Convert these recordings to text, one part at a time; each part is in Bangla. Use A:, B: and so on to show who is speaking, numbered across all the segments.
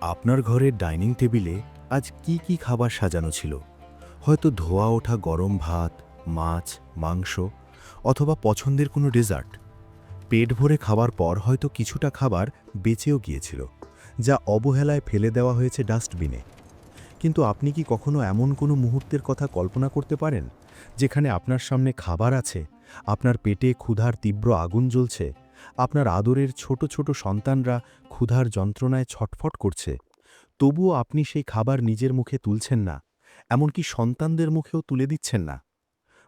A: আপনার ঘরের ডাইনিং টেবিলে আজ কি কি খাবার সাজানো ছিল? হয়তো ধোয়া ওঠা গরম ভাত, মাছ, মাংস, অথবা পছন্দের কোনো ডেজার্ট। পেট ভরে খাওয়ার পর হয়তো কিছুটা খাবার বেঁচেও গিয়েছিল, যা অবহেলায় ফেলে দেওয়া হয়েছে ডাস্টবিনে। কিন্তু আপনি কি কখনো এমন কোনো মুহূর্তের কথা কল্পনা করতে পারেন, যেখানে আপনার সামনে খাবার আছে, আপনার পেটে ক্ষুধার তীব্র আগুন জ্বলছে আপনার আদরের ছোট ছোট সন্তানরা ক্ষুধার যন্ত্রণায় ছটফট করছে। তবুও আপনি সেই খাবার নিজের মুখে তুলছেন না, এমনকি সন্তানদের মুখেও তুলে দিচ্ছেন না।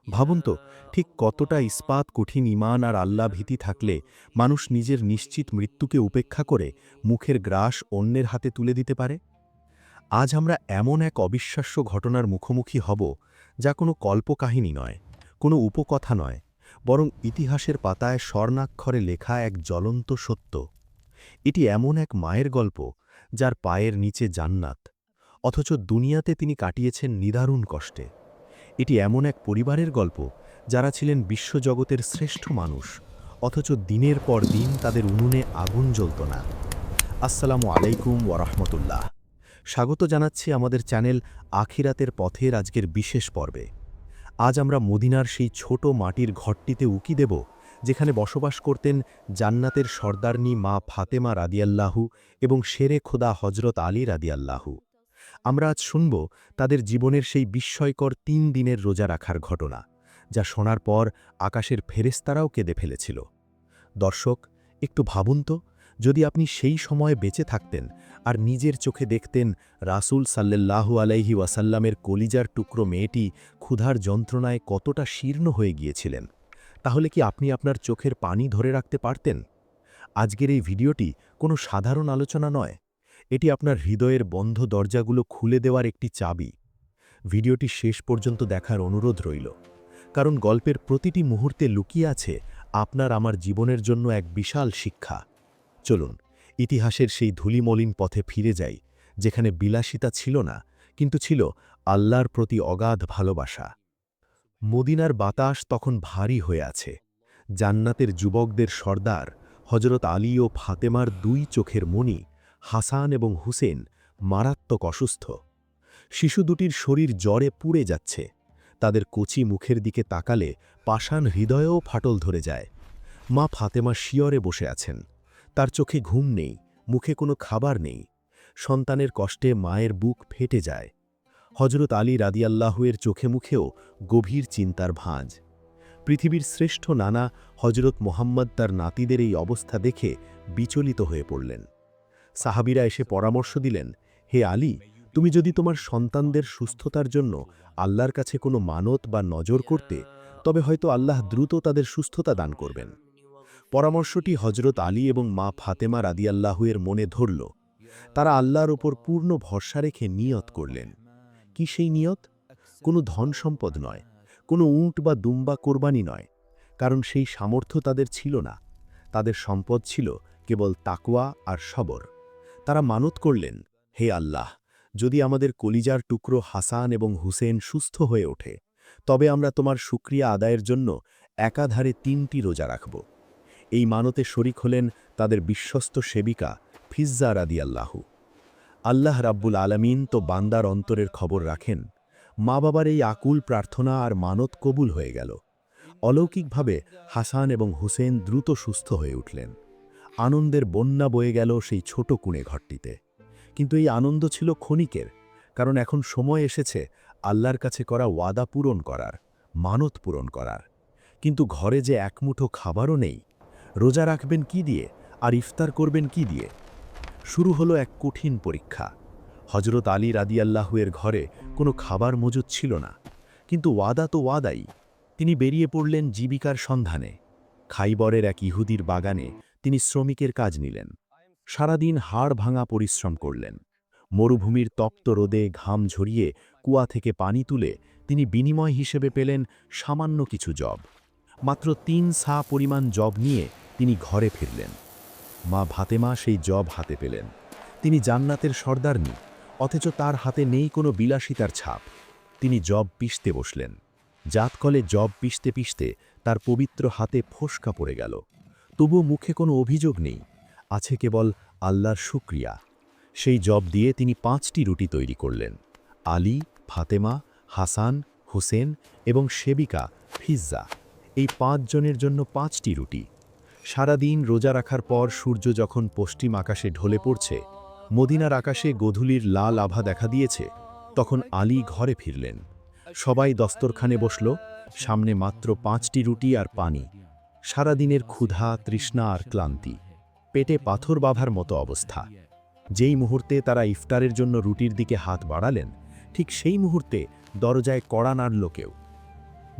A: ভাবুন তো, ঠিক কতটা ইস্পাত, কঠিন ইমান আর আল্লাহ ভীতি থাকলে মানুষ নিজের নিশ্চিত মৃত্যুকে উপেক্ষা করে মুখের গ্রাস অন্যের হাতে তুলে দিতে পারে? আজ আমরা এমন এক অবিশ্বাস্য ঘটনার মুখোমুখি হব যা কোনো কল্পকাহিনী নয়, কোনো উপকথা নয়। বরং ইতিহাসের পাতায় স্বর্ণাক্ষরে লেখা এক জ্বলন্ত সত্য। এটি এমন এক মায়ের গল্প, যার পায়ের নিচে জান্নাত, অথচ দুনিয়াতে তিনি কাটিয়েছেন নিদারুণ কষ্টে। এটি এমন এক পরিবারের গল্প, যারা ছিলেন বিশ্বজগতের শ্রেষ্ঠ মানুষ, অথচ দিনের পর দিন তাদের উনুনে আগুন জ্বলত না। আসসালামু আলাইকুম ওরহমতুল্লাহ স্বাগত জানাচ্ছি আমাদের চ্যানেল আখিরাতের পথের আজকের বিশেষ পর্বে। আজ আমরা মদিনার সেই ছোট মাটির ঘরটিতে উকি দেব, যেখানে বসবাস করতেন জান্নাতের সর্দারনি মা ফাতেমা রাদিয়াল্লাহু এবং শেরে খোদা হজরত আলী রাদিয়াল্লাহু। আমরা আজ শুনব তাদের জীবনের সেই বিস্ময়কর তিন দিনের রোজা রাখার ঘটনা, যা শোনার পর আকাশের ফেরেস্তারাও কেঁদে ফেলেছিল। দর্শক, একটু ভাবুন তো যদি আপনি সেই সময়ে বেঁচে থাকতেন আর নিজের চোখে দেখতেন রাসূল সাল্লাল্লাহু আলাইহি ওয়াসাল্লামের কলিজার টুকরো মেয়েটি ক্ষুধার যন্ত্রণায় কতটা শীর্ণ হয়ে গিয়েছিলেন, তাহলে কি আপনি আপনার চোখের পানি ধরে রাখতে পারতেন? আজকের এই ভিডিওটি কোনো সাধারণ আলোচনা নয়, এটি আপনার হৃদয়ের বন্ধ দরজাগুলো খুলে দেওয়ার একটি চাবি। ভিডিওটি শেষ পর্যন্ত দেখার অনুরোধ রইল, কারণ গল্পের প্রতিটি মুহূর্তে লুকিয়ে আছে আপনার আমার জীবনের জন্য এক বিশাল শিক্ষা। চলুন, ইতিহাসের সেই ধুলিমলিন পথে ফিরে যাই, যেখানে বিলাসিতা ছিল না, কিন্তু ছিল আল্লাহর প্রতি অগাধ ভালোবাসা। মদিনার বাতাস তখন ভারী হয়ে আছে। জান্নাতের যুবকদের সর্দার হজরত আলী ও ফাতেমার দুই চোখের মণি, হাসান এবং হুসেন, মারাত্মক অসুস্থ। শিশু দুটির শরীর জ্বরে পুড়ে যাচ্ছে। তাদের কচি মুখের দিকে তাকালে পাষাণ হৃদয়েও ফাটল ধরে যায়। মা ফাতেমা শিয়রে বসে আছেন। তার চোখে ঘুম নেই, মুখে কোনো খাবার নেই। সন্তানের কষ্টে মায়ের বুক ফেটে যায়। হজরত আলী রাদিয়াল্লাহুয়ের চোখে মুখেও গভীর চিন্তার ভাঁজ। পৃথিবীর শ্রেষ্ঠ নানা হজরত মোহাম্মদ তার নাতিদের এই অবস্থা দেখে বিচলিত হয়ে পড়লেন। সাহাবিরা এসে পরামর্শ দিলেন, হে আলী, তুমি যদি তোমার সন্তানদের সুস্থতার জন্য আল্লাহর কাছে কোনো মানত বা নজর করতে, তবে হয়তো আল্লাহ দ্রুত তাদের সুস্থতা দান করবেন। পরামর্শটি হজরত আলী এবং মা ফাতেমা রাদিয়াল্লাহুয়ের মনে ধরল। তারা আল্লাহর ওপর পূর্ণ ভরসা রেখে নিয়ত করলেন। কি সেই নিয়ত? কোনো ধন সম্পদ নয়, কোনো উঁট বা দুম্বা কোরবানি নয়, কারণ সেই সামর্থ্য তাদের ছিল না। তাদের সম্পদ ছিল কেবল তাকওয়া আর সবর। তারা মানত করলেন, হে আল্লাহ, যদি আমাদের কলিজার টুকরো হাসান এবং হুসেন সুস্থ হয়ে ওঠে, তবে আমরা তোমার সুক্রিয়া আদায়ের জন্য একাধারে তিনটি রোজা রাখব। এই মানতে শরিক হলেন তাদের বিশ্বস্ত সেবিকা ফিজ্জা রাদিয়াল্লাহু। আল্লাহ রাব্বুল আলামিন তো বান্দার অন্তরের খবর রাখেন। মা বাবার এই আকুল প্রার্থনা আর মানত কবুল হয়ে গেল। অলৌকিকভাবে হাসান এবং হুসেন দ্রুত সুস্থ হয়ে উঠলেন। আনন্দের বন্যা বয়ে গেল সেই ছোট কুঁড়ে ঘরটিতে। কিন্তু এই আনন্দ ছিল ক্ষণিকের, কারণ এখন সময় এসেছে আল্লাহর কাছে করা ওয়াদা পূরণ করার, মানত পূরণ করার। কিন্তু ঘরে যে একমুঠো খাবারও নেই রোজা রাখবেন কি দিয়ে আর ইফতার করবেন কি দিয়ে? শুরু হলো এক কঠিন পরীক্ষা। হজরত আলী রাদিয়াল্লাহুয়ের ঘরে কোনো খাবার মজুদ ছিল না। কিন্তু ওয়াদা তো ওয়াদাই। তিনি বেরিয়ে পড়লেন জীবিকার সন্ধানে। খাইবরের এক ইহুদির বাগানে তিনি শ্রমিকের কাজ নিলেন। সারাদিন হাড় ভাঙা পরিশ্রম করলেন। মরুভূমির তপ্ত রোদে ঘাম ঝরিয়ে কুয়া থেকে পানি তুলে তিনি বিনিময় হিসেবে পেলেন সামান্য কিছু জব। মাত্র তিন সা পরিমাণ জব নিয়ে তিনি ঘরে ফিরলেন। মা ভাতেমা সেই জব হাতে পেলেন। তিনি জান্নাতের সর্দারনি, অথচ তার হাতে নেই কোনো বিলাসিতার ছাপ। তিনি জব পিষতে বসলেন। জাতকলে জব পিষতে পিষতে তার পবিত্র হাতে ফোসকা পড়ে গেল। তবু মুখে কোনো অভিযোগ নেই, আছে কেবল আল্লাহর শুক্রিয়া। সেই জব দিয়ে তিনি পাঁচটি রুটি তৈরি করলেন। আলী, ফাতেমা, হাসান, হুসেন এবং সেবিকা, ফিজ্জা। এই পাঁচজনের জন্য পাঁচটি রুটি। সারাদিন রোজা রাখার পর সূর্য যখন পশ্চিম আকাশে ঢলে পড়ছে, মদিনার আকাশে গোধূলির লাল আভা দেখা দিয়েছে, তখন আলী ঘরে ফিরলেন। সবাই দস্তরখানে বসল, সামনে মাত্র পাঁচটি রুটি আর পানি। সারাদিনের ক্ষুধা, তৃষ্ণা আর ক্লান্তি। পেটে পাথর বাঁধার মতো অবস্থা। যেই মুহূর্তে তারা ইফতারের জন্য রুটির দিকে হাত বাড়ালেন, ঠিক সেই মুহূর্তে দরজায় কড়া নাড়ল কেউ।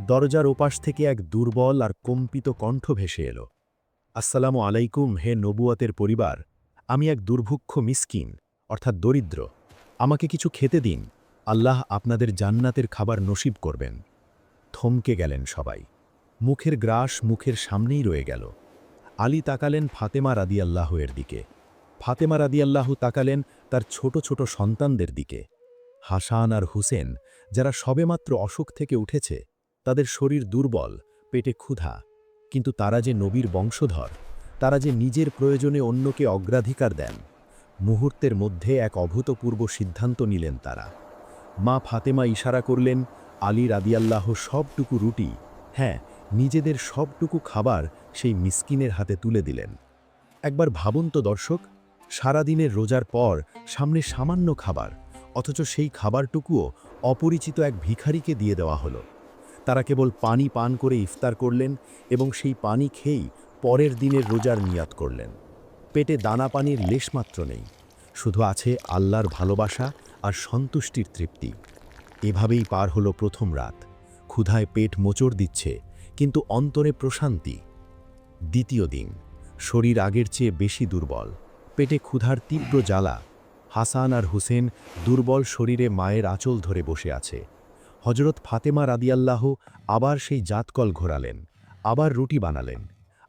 A: দরজার ওপাশ থেকে এক দুর্বল আর কম্পিত কণ্ঠ ভেসে এলো। আসসালামু আলাইকুম, হে নবুয়াতের পরিবার। আমি এক দুর্ভুক্ষ মিসকিন, অর্থাৎ দরিদ্র। আমাকে কিছু খেতে দিন। আল্লাহ আপনাদের জান্নাতের খাবার নসিব করবেন। থমকে গেলেন সবাই। মুখের গ্রাস মুখের সামনেই রয়ে গেল। আলী তাকালেন ফাতেমা রাদিয়াল্লাহু-এর দিকে। ফাতেমা রাদিয়াল্লাহু তাকালেন তার ছোট ছোট সন্তানদের দিকে। হাসান আর হুসেন, যারা সবেমাত্র অসুখ থেকে উঠেছে তাদের শরীর দুর্বল, পেটে ক্ষুধা। কিন্তু তারা যে নবীর বংশধর, তারা যে নিজের প্রয়োজনে অন্যকে অগ্রাধিকার দেন, মুহূর্তের মধ্যে এক অভূতপূর্ব সিদ্ধান্ত নিলেন তারা। মা ফাতেমা ইশারা করলেন, আলী রাদিয়াল্লাহ সবটুকু রুটি হ্যাঁ নিজেদের সবটুকু খাবার সেই মিসকিনের হাতে তুলে দিলেন। একবার ভাবুন তো দর্শক, সারাদিনের রোজার পর সামনে সামান্য খাবার, অথচ সেই খাবারটুকুও অপরিচিত এক ভিখারিকে দিয়ে দেওয়া হলো। তারা কেবল পানি পান করে ইফতার করলেন এবং সেই পানি খেয়েই পরের দিনের রোজার নিয়াত করলেন। পেটে দানা পানির লেশমাত্র নেই, শুধু আছে আল্লাহর ভালোবাসা আর সন্তুষ্টির তৃপ্তি। এভাবেই পার হলো প্রথম রাত। ক্ষুধায় পেট মোচড় দিচ্ছে, কিন্তু অন্তরে প্রশান্তি। দ্বিতীয় দিন, শরীর আগের চেয়ে বেশি দুর্বল। পেটে ক্ষুধার তীব্র জ্বালা। হাসান আর হুসেন দুর্বল শরীরে মায়ের আঁচল ধরে বসে আছে। হজরত ফাতেমা রাদিয়াল্লাহ আবার সেই জাতকল ঘোরালেন, আবার রুটি বানালেন।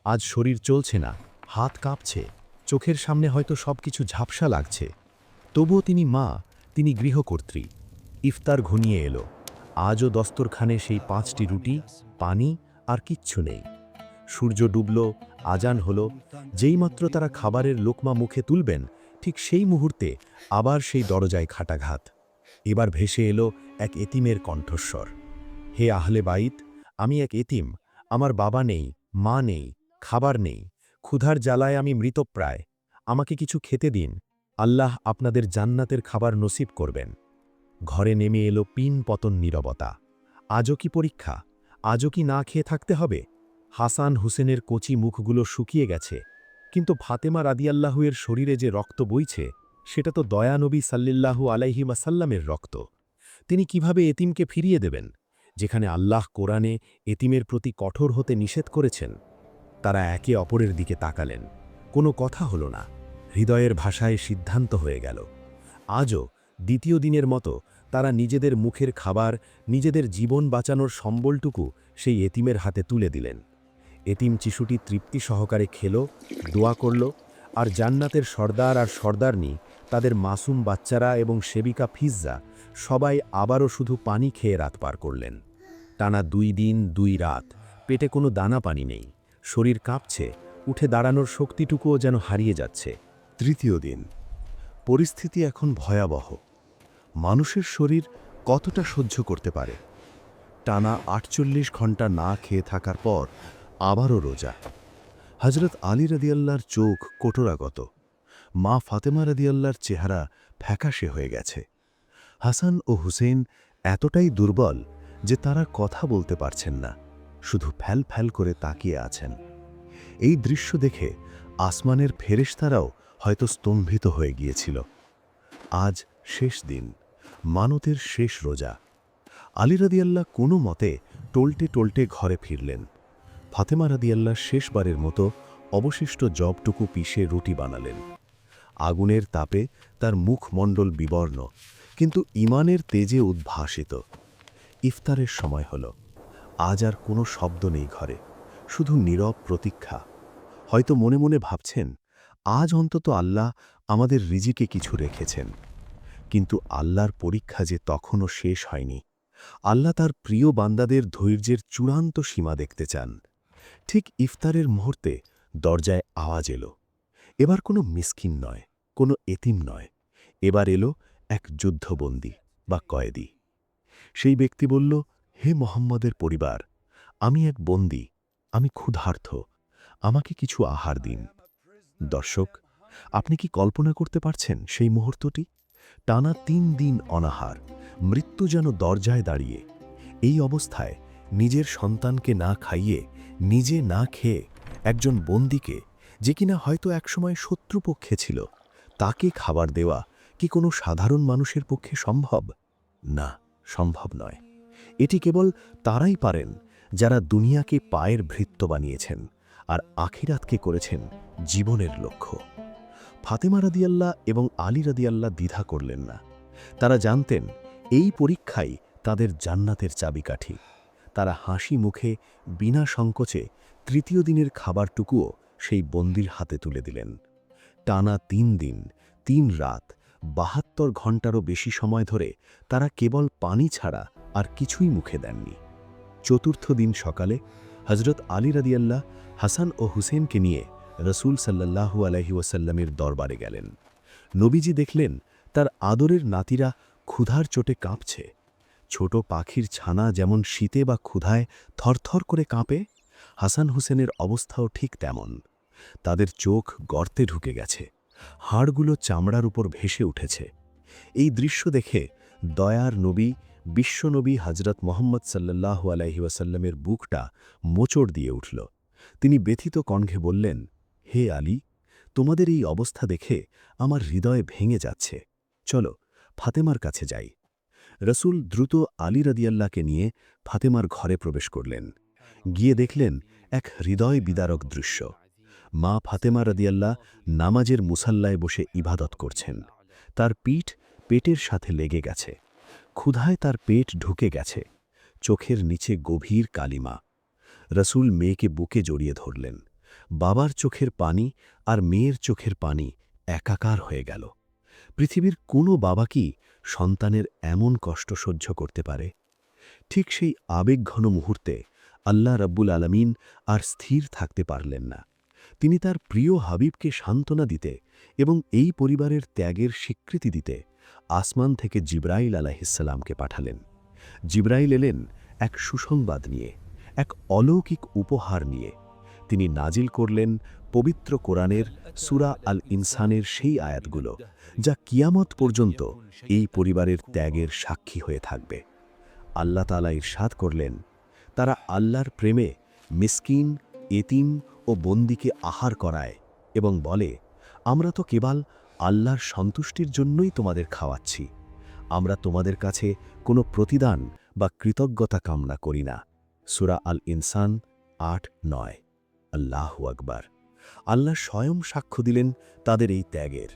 A: আজ শরীর চলছে না, হাত কাঁপছে, চোখের সামনে হয়তো সব কিছু ঝাপসা লাগছে। তবুও তিনি মা, তিনি গৃহকর্ত্রী। ইফতার ঘনিয়ে এলো। আজও দস্তরখানে সেই পাঁচটি রুটি, পানি আর কিচ্ছু নেই। সূর্য ডুবল, আজান হলো, যেইমাত্র তারা খাবারের লোকমা মুখে তুলবেন, ঠিক সেই মুহূর্তে আবার সেই দরজায় খাটাঘাত। এবার ভেসে এলো এক এতিমের কণ্ঠস্বর। হে আহলে বাইত, আমি এক এতিম, আমার বাবা নেই, মা নেই, খাবার নেই, ক্ষুধার জ্বালায় আমি মৃতপ্রায়, আমাকে কিছু খেতে দিন, আল্লাহ আপনাদের জান্নাতের খাবার নসিব করবেন। ঘরে নেমে এলো পিন পতন নীরবতা। আজও কি পরীক্ষা? আজও কি না খেয়ে থাকতে হবে? হাসান হুসেনের কচি মুখগুলো শুকিয়ে গেছে, কিন্তু ফাতেমা রাদিয়াল্লাহুয়ের শরীরে যে রক্ত বইছে সেটা তো দয়ানবী সাল্লিল্লাহু আলাইহি মাসাল্লামের রক্ত। তিনি কীভাবে এতিমকে ফিরিয়ে দেবেন? যেখানে আল্লাহ কোরআনে এতিমের প্রতি কঠোর হতে নিষেধ করেছেন, তারা একে অপরের দিকে তাকালেন। কোনো কথা হলো না। হৃদয়ের ভাষায় সিদ্ধান্ত হয়ে গেল। আজও দ্বিতীয় দিনের মতো তারা নিজেদের মুখের খাবার, নিজেদের জীবন বাঁচানোর সম্বলটুকু সেই এতিমের হাতে তুলে দিলেন। এতিম চিশুটি তৃপ্তি সহকারে খেল, দোয়া করল, আর জান্নাতের সর্দার আর সর্দারনি তাদের মাসুম বাচ্চারা এবং সেবিকা ফিজ্জা সবাই আবারও শুধু পানি খেয়ে রাত পার করলেন। টানা দুই দিন, দুই রাত পেটে কোনো দানা পানি নেই। শরীর কাঁপছে, উঠে দাঁড়ানোর শক্তিটুকুও যেন হারিয়ে যাচ্ছে।
B: তৃতীয় দিন, পরিস্থিতি এখন ভয়াবহ। মানুষের শরীর কতটা সহ্য করতে পারে? টানা আটচল্লিশ ঘণ্টা না খেয়ে থাকার পর আবারও রোজা। হজরত আলী রদিয়াল্লার চোখ কোটরাগত। মা ফাতেমা রদিয়াল্লার চেহারা ফ্যাকাশে হয়ে গেছে। হাসান ও হুসেন এতটাই দুর্বল যে তারা কথা বলতে পারছেন না, শুধু ফ্যাল ফ্যাল করে তাকিয়ে আছেন। এই দৃশ্য দেখে আসমানের ফেরেশতারাও হয়তো স্তম্ভিত হয়ে গিয়েছিল। আজ শেষ দিন, মানতের শেষ রোজা। আলী রাদিয়াল্লাহ কোনো মতে টলটে টলটে ঘরে ফিরলেন। ফাতেমা রাদিয়াল্লাহ শেষবারের মতো অবশিষ্ট জবটুকু পিষে রুটি বানালেন। আগুনের তাপে তার মুখমণ্ডল বিবর্ণ, কিন্তু ইমানের তেজে উদ্ভাসিত। ইফতারের সময় হল। আজ আর কোনো শব্দ নেই ঘরে, শুধু নীরব প্রতীক্ষা। হয়তো মনে মনে ভাবছেন, আজ অন্তত আল্লাহ আমাদের রিজিকে কিছু রেখেছেন। কিন্তু আল্লাহর পরীক্ষা যে তখনও শেষ হয়নি। আল্লাহ তার প্রিয় বান্দাদের ধৈর্যের চূড়ান্ত সীমা দেখতে চান। ঠিক ইফতারের মুহূর্তে দরজায় আওয়াজ এলো। এবার কোনো মিসকিন নয়, কোনো এতিম নয়।
A: এবার এলো এক যুদ্ধবন্দী বা কয়েদি। সেই ব্যক্তি বলল, হে মোহাম্মদের পরিবার, আমি এক বন্দী, আমি ক্ষুধার্থ আমাকে কিছু আহার দিন। দর্শক, আপনি কি কল্পনা করতে পারছেন সেই মুহূর্তটি? টানা তিন দিন অনাহার, মৃত্যু যেন দরজায় দাঁড়িয়ে, এই অবস্থায় নিজের সন্তানকে না খাইয়ে, নিজে না খেয়ে একজন বন্দীকে যে কিনা হয়তো একসময় শত্রুপক্ষে ছিল। তাকে খাবার দেওয়া কি কোনো সাধারণ মানুষের পক্ষে সম্ভব? না, সম্ভব নয়। এটি কেবল তারাই পারেন যারা দুনিয়াকে পায়ের ভৃত্য বানিয়েছেন আর আখিরাতকে করেছেন জীবনের লক্ষ্য। ফাতেমা রাদিয়াল্লাহ এবং আলী রাদিয়াল্লাহ দ্বিধা করলেন না। তারা জানতেন এই পরীক্ষাই তাদের জান্নাতের চাবিকাঠি। তারা হাসি মুখে বিনা সংকোচে তৃতীয় দিনের খাবারটুকুও সেই বন্দির হাতে তুলে দিলেন। টানা তিন দিন, তিন রাত, বাহাত্তর ঘন্টারও বেশি সময় ধরে তারা কেবল পানি ছাড়া আর কিছুই মুখে দেননি। চতুর্থ দিন সকালে হজরত আলী রাদিয়াল্লাহ, হাসান ও হুসেনকে নিয়ে রসুল সাল্লাহু আলহি ওয়াসাল্লামের দরবারে গেলেন। নবীজি দেখলেন তার আদরের নাতিরা ক্ষুধার চোটে কাঁপছে। ছোট পাখির ছানা যেমন শীতে বা ক্ষুধায় থরথর করে কাঁপে হাসান হুসেনের অবস্থাও ঠিক তেমন। তাদের চোখ গর্তে ঢুকে গেছে। হাড়গুলো চামড়ার উপর ভেসে উঠেছে। এই দৃশ্য দেখে দয়ার নবী বিশ্বনবী হজরত মোহাম্মদ সাল্লাহু আলাইহি ওয়াসাল্লামের বুকটা মোচড় দিয়ে উঠল। তিনি ব্যথিত কণ্ঠে বললেন, হে আলী, তোমাদের এই অবস্থা দেখে আমার হৃদয় ভেঙে যাচ্ছে। চলো, ফাতেমার কাছে যাই। রসুল দ্রুত আলী রাদিয়াল্লাহকে নিয়ে ফাতেমার ঘরে প্রবেশ করলেন। গিয়ে দেখলেন এক হৃদয় বিদারক দৃশ্য। মা ফাতেমা রাদিয়াল্লাহ নামাজের মুসাল্লায় বসে ইবাদত করছেন। তার পিঠ পেটের সাথে লেগে গেছে। ক্ষুধায় তার পেট ঢুকে গেছে। চোখের নিচে গভীর কালিমা। রসুল মেয়েকে বুকে জড়িয়ে ধরলেন। বাবার চোখের পানি আর মেয়ের চোখের পানি একাকার হয়ে গেল। পৃথিবীর কোনো বাবা কি সন্তানের এমন কষ্ট সহ্য করতে পারে? ঠিক সেই আবেগঘন মুহূর্তে আল্লাহ রব্বুল আলমিন আর স্থির থাকতে পারলেন না। তিনি তার প্রিয় হাবিবকে সান্ত্বনা দিতে এবং এই পরিবারের ত্যাগের স্বীকৃতি দিতে আসমান থেকে জিব্রাইল আলাহিসাল্লামকে পাঠালেন। জিব্রাইল এলেন এক সুসংবাদ নিয়ে, এক অলৌকিক উপহার নিয়ে। তিনি নাজিল করলেন পবিত্র কোরআনের সুরা আল ইনসানের সেই আয়াতগুলো, যা কিয়ামত পর্যন্ত এই পরিবারের ত্যাগের সাক্ষী হয়ে থাকবে। আল্লাহ তালা ইরশাদ করলেন তারা আল্লাহর প্রেমে মিসকিন, এতিম ও বন্দিকে আহার করায় এবং বলে, আমরা তো কেবল আল্লাহর সন্তুষ্টির জন্যই তোমাদের খাওয়াচ্ছি। আমরা তোমাদের কাছে কোনো প্রতিদান বা কৃতজ্ঞতা কামনা করি না। সুরা আল ইনসান আট, নয়। আল্লাহ আকবার। আল্লাহ স্বয়ং সাক্ষ্য দিলেন তাদের এই ত্যাগের।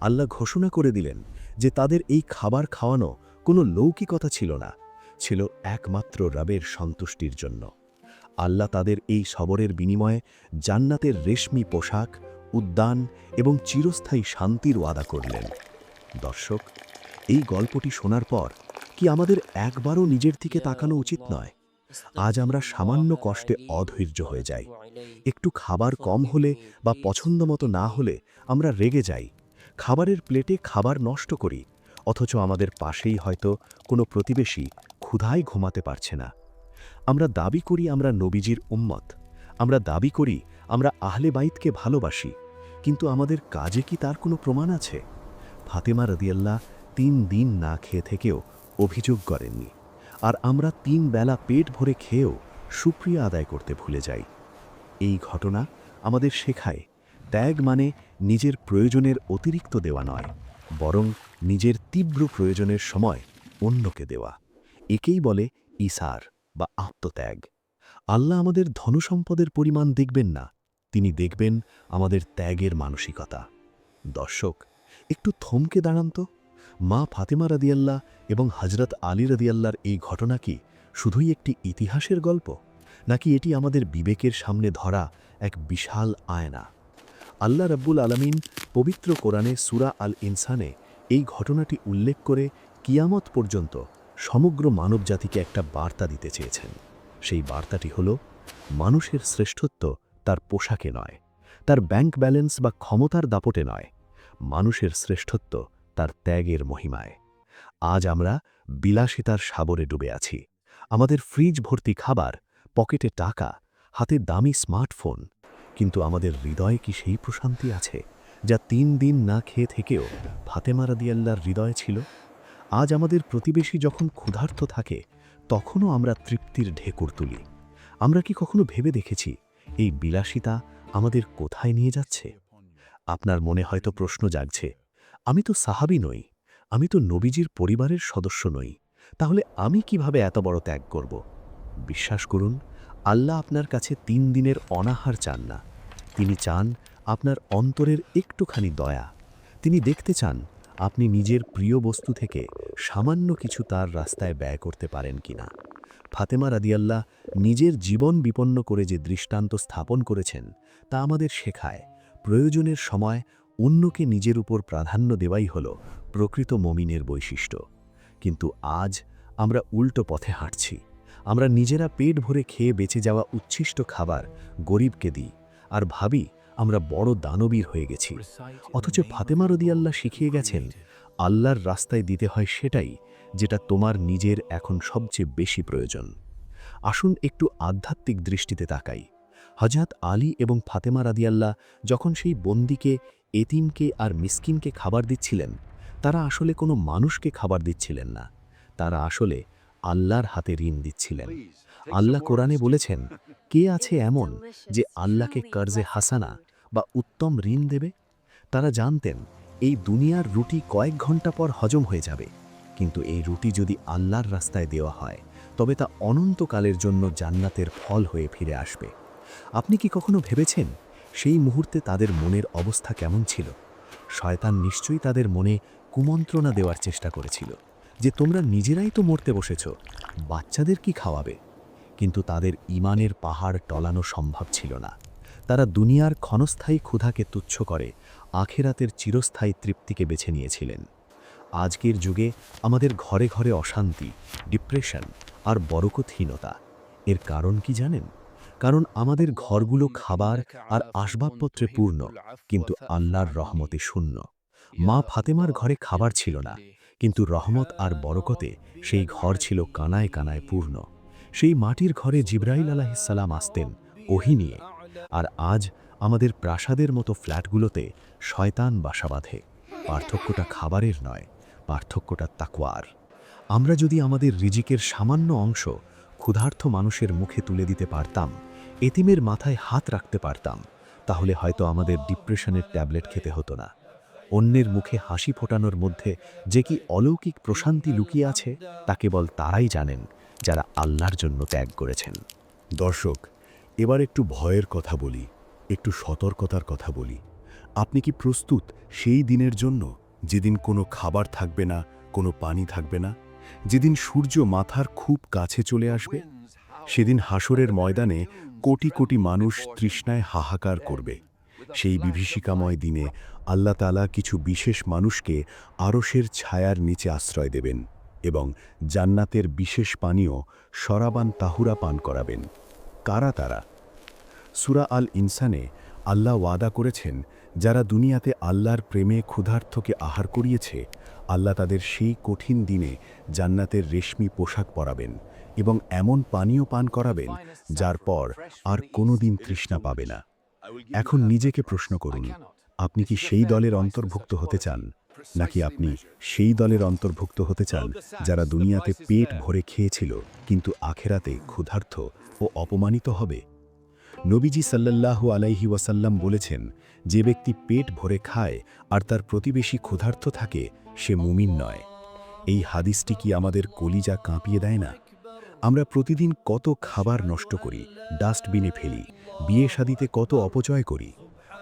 A: আল্লাহ ঘোষণা করে দিলেন যে তাদের এই খাবার খাওয়ানো কোনো লৌকিকতা ছিল না। ছিল একমাত্র রবের সন্তুষ্টির জন্য। আল্লাহ তাদের এই সবরের বিনিময়ে জান্নাতের রেশমি পোশাক, উদ্যান এবং চিরস্থায়ী শান্তির ওয়াদা করলেন। দর্শক, এই গল্পটি শোনার পর কি আমাদের একবারও নিজের দিকে তাকানো উচিত নয়? আজ আমরা সামান্য কষ্টে অধৈর্য হয়ে যাই। একটু খাবার কম হলে বা পছন্দ মতো না হলে আমরা রেগে যাই। খাবারের প্লেটে খাবার নষ্ট করি। অথচ আমাদের পাশেই হয়তো কোনো প্রতিবেশী ক্ষুধায় ঘুমাতে পারছে না। আমরা দাবি করি আমরা নবীজির উম্মত। আমরা দাবি করি আমরা আহলে বাইতকে ভালোবাসি। কিন্তু আমাদের কাজে কি তার কোনো প্রমাণ আছে? ফাতেমা রদিয়াল্লাহ তিন দিন না খেয়ে থেকেও অভিযোগ করেননি। আর আমরা তিন বেলা পেট ভরে খেয়েও সুপ্রিয়া আদায় করতে ভুলে যাই। এই ঘটনা আমাদের শেখায়। ত্যাগ মানে নিজের প্রয়োজনের অতিরিক্ত দেওয়া নয়, বরং নিজের তীব্র প্রয়োজনের সময় অন্যকে দেওয়া। একেই বলে ইসার বা আত্মত্যাগ। আল্লাহ আমাদের ধনসম্পদের পরিমাণ দেখবেন না, তিনি দেখবেন আমাদের ত্যাগের মানসিকতা। দর্শক, একটু থমকে দাঁড়ান তো। মা ফাতেমা রাদিয়াল্লাহ এবং হজরত আলী রাদিয়াল্লার এই ঘটনা কি শুধুই একটি ইতিহাসের গল্প? নাকি এটি আমাদের বিবেকের সামনে ধরা এক বিশাল আয়না? আল্লাহ রব্বুল আলমিন পবিত্র কোরআনে সুরা আল ইনসানে এই ঘটনাটি উল্লেখ করে কিয়ামত পর্যন্ত সমগ্র মানবজাতিকে একটা বার্তা দিতে চেয়েছেন। সেই বার্তাটি হল, মানুষের শ্রেষ্ঠত্ব তার পোশাকে নয়, তার ব্যাংক ব্যালেন্স বা ক্ষমতার দাপটে নয়, মানুষের শ্রেষ্ঠত্ব তার ত্যাগের মহিমায়। আজ আমরা বিলাসিতার সাবরে ডুবে আছি। আমাদের ফ্রিজ ভর্তি খাবার, পকেটে টাকা, হাতে দামি স্মার্টফোন, কিন্তু আমাদের হৃদয়ে কি সেই প্রশান্তি আছে? যা তিন দিন না খেয়ে থেকেও ফাতেমা রাদিয়াল্লার হৃদয় ছিল, আজ আমাদের প্রতিবেশী যখন ক্ষুধার্ত থাকে, তখনও আমরা তৃপ্তির ঢেকুর তুলি। আমরা কি কখনো ভেবে দেখেছি, এই বিলাসিতা আমাদের কোথায় নিয়ে যাচ্ছে? আপনার মনে হয়তো প্রশ্ন জাগছে, আমি তো সাহাবি নই, আমি তো নবীজির পরিবারের সদস্য নই, তাহলে আমি কীভাবে এত বড় ত্যাগ করব? বিশ্বাস করুন, আল্লাহ আপনার কাছে তিন দিনের অনাহার চান না। তিনি চান আপনার অন্তরের একটুখানি দয়া। তিনি দেখতে চান আপনি নিজের প্রিয় বস্তু থেকে সামান্য কিছু তার রাস্তায় ব্যয় করতে পারেন কিনা। ফাতেমা রাদিয়াল্লাহ নিজের জীবন বিপন্ন করে যে দৃষ্টান্ত স্থাপন করেছেন, তা আমাদের শেখায়। প্রয়োজনের সময় অন্যকে নিজের উপর প্রাধান্য দেওয়াই হল প্রকৃত মমিনের বৈশিষ্ট্য। কিন্তু আজ আমরা উল্টো পথে হাঁটছি। আমরা নিজেরা পেট ভরে খেয়ে বেঁচে যাওয়া উচ্ছিষ্ট খাবার গরিবকে দিই। আর ভাবি আমরা বড় দানবীর হয়ে গেছি। অথচ ফাতেমা রদিয়াল্লাহ শিখিয়ে গেছেন আল্লাহর রাস্তায় দিতে হয় সেটাই যেটা তোমার নিজের এখন সবচেয়ে বেশি প্রয়োজন। আসুন একটু আধ্যাত্মিক দৃষ্টিতে তাকাই। হজরত আলী এবং ফাতেমা রাদিয়াল্লাহ যখন সেই বন্দিকে এতিমকে আর মিসকিনকে খাবার দিচ্ছিলেন তারা আসলে কোনো মানুষকে খাবার দিচ্ছিলেন না। তারা আসলে আল্লাহর হাতে ঋণ দিচ্ছিলেন। আল্লাহ কোরআনে বলেছেন কে আছে এমন যে আল্লাহকে কর্জে হাসানা বা উত্তম ঋণ দেবে? তারা জানতেন, এই দুনিয়ার রুটি কয়েক ঘণ্টা পর হজম হয়ে যাবে। কিন্তু এই রুটি যদি আল্লাহর রাস্তায় দেওয়া হয়, তবে তা অনন্তকালের জন্য জান্নাতের ফল হয়ে ফিরে আসবে। আপনি কি কখনো ভেবেছেন, সেই মুহূর্তে তাদের মনের অবস্থা কেমন ছিল? শয়তান নিশ্চয়ই তাদের মনে কুমন্ত্রণা দেওয়ার চেষ্টা করেছিল, যে তোমরা নিজেরাই তো মরতে বসেছ, বাচ্চাদের কি খাওয়াবে? কিন্তু তাদের ইমানের পাহাড় টলানো সম্ভব ছিল না। তারা দুনিয়ার ক্ষণস্থায়ী ক্ষুধাকে তুচ্ছ করে, আখেরাতের চিরস্থায়ী তৃপ্তিকে বেছে নিয়েছিলেন। আজকের যুগে আমাদের ঘরে ঘরে অশান্তি, ডিপ্রেশন আর বরকতহীনতা। এর কারণ কি জানেন? কারণ আমাদের ঘরগুলো খাবার আর আসবাবপত্রে পূর্ণ, কিন্তু আল্লাহর রহমতে শূন্য। মা ফাতেমার ঘরে খাবার ছিল না, কিন্তু রহমত আর বরকতে সেই ঘর ছিল কানায় কানায় পূর্ণ। সেই মাটির ঘরে জিব্রাইল আলাহিসাল্লাম আসতেন, ওহি নিয়ে। আর আজ আমাদের প্রাসাদের মতো ফ্ল্যাটগুলোতে শয়তান বাসা বাঁধে। পার্থক্যটা খাবারের নয়, পার্থক্যটা তাকওয়ার। আমরা যদি আমাদের রিজিকের সামান্য অংশ ক্ষুধার্থ মানুষের মুখে তুলে দিতে পারতাম, এতিমের মাথায় হাত রাখতে পারতাম, তাহলে হয়তো আমাদের ডিপ্রেশনের ট্যাবলেট খেতে হতো না। অন্যের মুখে হাসি ফোটানোর মধ্যে যে কি অলৌকিক প্রশান্তি লুকিয়ে আছে, তা কেবল তারাই জানেন যারা আল্লাহর জন্য ত্যাগ করেছেন।
B: দর্শক এবার একটু ভয়ের কথা বলি, একটু সতর্কতার কথা বলি। আপনি কি প্রস্তুত সেই দিনের জন্য, যেদিন কোনো খাবার থাকবে না, কোনো পানি থাকবে না? যেদিন সূর্য মাথার খুব কাছে চলে আসবে, সেদিন হাসরের ময়দানে কোটি কোটি মানুষ তৃষ্ণায় হাহাকার করবে। সেই বিভীষিকাময় দিনে আল্লাহ তালা কিছু বিশেষ মানুষকে আরসের ছায়ার নিচে আশ্রয় দেবেন এবং জান্নাতের বিশেষ পানীয় সরাবান তাহুরা পান করাবেন। কারা তারা? সুরা আল ইনসানে আল্লাহ ওয়াদা করেছেন, যারা দুনিয়াতে আল্লাহর প্রেমে ক্ষুধার্থকে আহার করিয়েছে, আল্লাহ তাদের সেই কঠিন দিনে জান্নাতের রেশমি পোশাক পরাবেন এবং এমন পানীয় পান করাবেন যার পর আর কোনো দিন তৃষ্ণা পাবে না। এখন নিজেকে প্রশ্ন করুন, আপনি কি সেই দলের অন্তর্ভুক্ত হতে চান? নাকি আপনি সেই দলের অন্তর্ভুক্ত হতে চান যারা দুনিয়াতে পেট ভরে খেয়েছিল, কিন্তু আখেরাতে ক্ষুধার্থ ও অপমানিত হবে? নবীজি সাল্লাল্লাহু আলাইহি ওয়াসাল্লাম বলেছেন, যে ব্যক্তি পেট ভরে খায় আর তার প্রতিবেশী ক্ষুধার্থ থাকে, সে মুমিন নয়। এই হাদিসটি কি আমাদের কলিজা কাঁপিয়ে দেয় না? আমরা প্রতিদিন কত খাবার নষ্ট করি, ডাস্টবিনে ফেলি, বিয়ে শাদিতে কত অপচয় করি,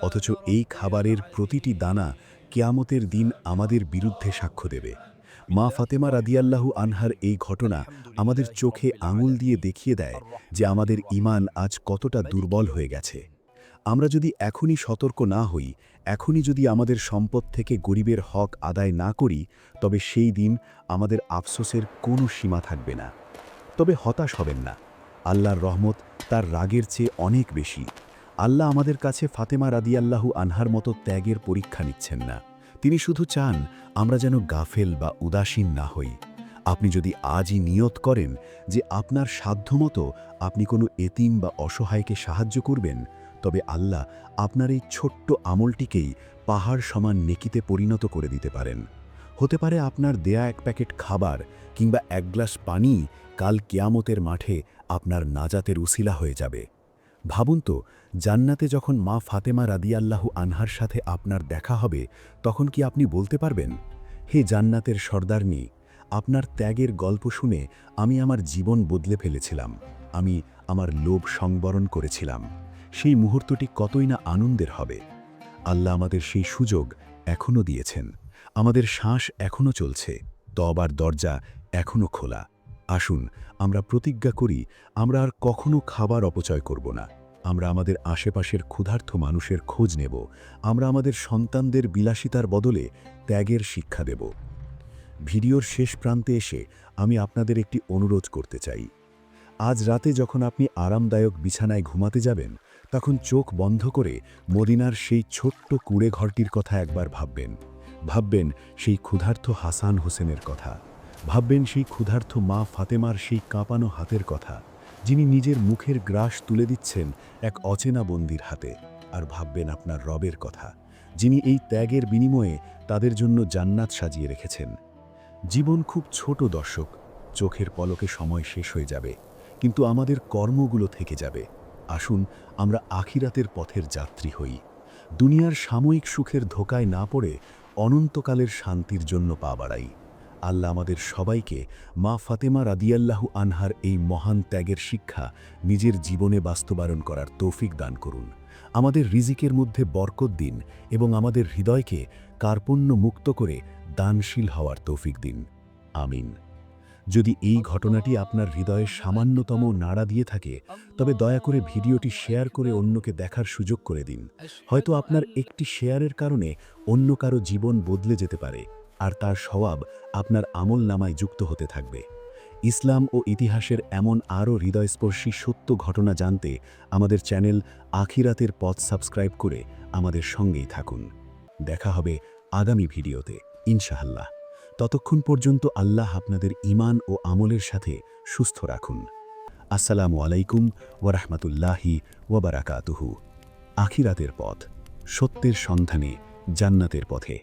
B: অথচ এই খাবারের প্রতিটি দানা কেয়ামতের দিন আমাদের বিরুদ্ধে সাক্ষ্য দেবে। মা ফাতেমা রাদিয়াল্লাহু আনহার এই ঘটনা আমাদের চোখে আঙুল দিয়ে দেখিয়ে দেয় যে আমাদের ইমান আজ কতটা দুর্বল হয়ে গেছে। আমরা যদি এখনই সতর্ক না হই, এখনই যদি আমাদের সম্পদ থেকে গরিবের হক আদায় না করি, তবে সেই দিন আমাদের আফসোসের কোনো সীমা থাকবে না। তবে হতাশ হবেন না। আল্লাহর রহমত তার রাগের চেয়ে অনেক বেশি। আল্লাহ আমাদের কাছে ফাতেমা রাদিয়াল্লাহু আনহার মতো ত্যাগের পরীক্ষা নিচ্ছেন না।
A: তিনি শুধু চান, আমরা যেন গাফেল বা উদাসীন না হই। আপনি যদি আজই নিয়ত করেন যে আপনার সাধ্যমতো আপনি কোনো এতিম বা অসহায়কে সাহায্য করবেন, তবে আল্লাহ আপনার এই ছোট্ট আমলটিকেই পাহাড় সমান নেকিতে পরিণত করে দিতে পারেন। হতে পারে আপনার দেয়া এক প্যাকেট খাবার কিংবা এক গ্লাস পানি কাল কিয়ামতের মাঠে আপনার নাজাতের উসিলা হয়ে যাবে। ভাবুন তো জান্নাতে যখন মা ফাতেমা রাদিয়াল্লাহু আনহার সাথে আপনার দেখা হবে, তখন কি আপনি বলতে পারবেন? হে জান্নাতের সর্দারনি, আপনার ত্যাগের গল্প শুনে আমি আমার জীবন বদলে ফেলেছিলাম, আমি আমার লোভ সংবরণ করেছিলাম। সেই মুহূর্তটি কতই না আনন্দের হবে। আল্লাহ আমাদের সেই সুযোগ এখনও দিয়েছেন, আমাদের শ্বাস এখনও চলছে তবার দরজা এখনও খোলা। আসুন, আমরা প্রতিজ্ঞা করি, আমরা আর কখনো খাবার অপচয় করব না। আমরা আমাদের আশেপাশের ক্ষুধার্থ মানুষের খোঁজ নেব। আমরা আমাদের সন্তানদের বিলাসিতার বদলে ত্যাগের শিক্ষা দেব। ভিডিওর শেষ প্রান্তে এসে আমি আপনাদের একটি অনুরোধ করতে চাই। আজ রাতে যখন আপনি আরামদায়ক বিছানায় ঘুমাতে যাবেন, তখন চোখ বন্ধ করে মদিনার সেই ছোট্ট কুড়ে ঘরটির কথা একবার ভাববেন। ভাববেন সেই ক্ষুধার্থ হাসান হোসেনের কথা। ভাববেন সেই ক্ষুধার্থ মা ফাতেমার সেই কাঁপানো হাতের কথা। যিনি নিজের মুখের গ্রাস তুলে দিচ্ছেন এক অচেনা বন্দির হাতে আর ভাববেন আপনার রবের কথা, যিনি এই ত্যাগের বিনিময়ে তাদের জন্য জান্নাত সাজিয়ে রেখেছেন। জীবন খুব ছোট দর্শক, চোখের পলকে সময় শেষ হয়ে যাবে, কিন্তু আমাদের কর্মগুলো থেকে যাবে। আসুন, আমরা আখিরাতের পথের যাত্রী হই। দুনিয়ার সাময়িক সুখের ধোকায় না পড়ে অনন্তকালের শান্তির জন্য পা বাড়াই। আল্লাহ আমাদের সবাইকে মা ফাতেমা রাদিয়াল্লাহু আনহার এই মহান ত্যাগের শিক্ষা নিজের জীবনে বাস্তবায়ন করার তৌফিক দান করুন। আমাদের রিজিকের মধ্যে বরকত দিন এবং আমাদের হৃদয়কে কার্পণ্য মুক্ত করে দানশীল হওয়ার তৌফিক দিন। আমিন। যদি এই ঘটনাটি আপনার হৃদয়ে সামান্যতম নাড়া দিয়ে থাকে, তবে দয়া করে ভিডিওটি শেয়ার করে অন্যকে দেখার সুযোগ করে দিন। হয়তো আপনার একটি শেয়ারের কারণে অন্য কারও জীবন বদলে যেতে পারে। আর তার স্বভাব আপনার আমল নামায় যুক্ত হতে থাকবে। ইসলাম ও ইতিহাসের এমন আরও হৃদয়স্পর্শী সত্য ঘটনা জানতে আমাদের চ্যানেল আখিরাতের পথ সাবস্ক্রাইব করে আমাদের সঙ্গেই থাকুন। দেখা হবে আগামী ভিডিওতে, ইনশাআল্লাহ। ততক্ষণ পর্যন্ত আল্লাহ আপনাদের ইমান ও আমলের সাথে সুস্থ রাখুন। আসসালামু আলাইকুম ওরহমতুল্লাহি ওবরাকাতুহু আখিরাতের পথ, সত্যের সন্ধানে, জান্নাতের পথে।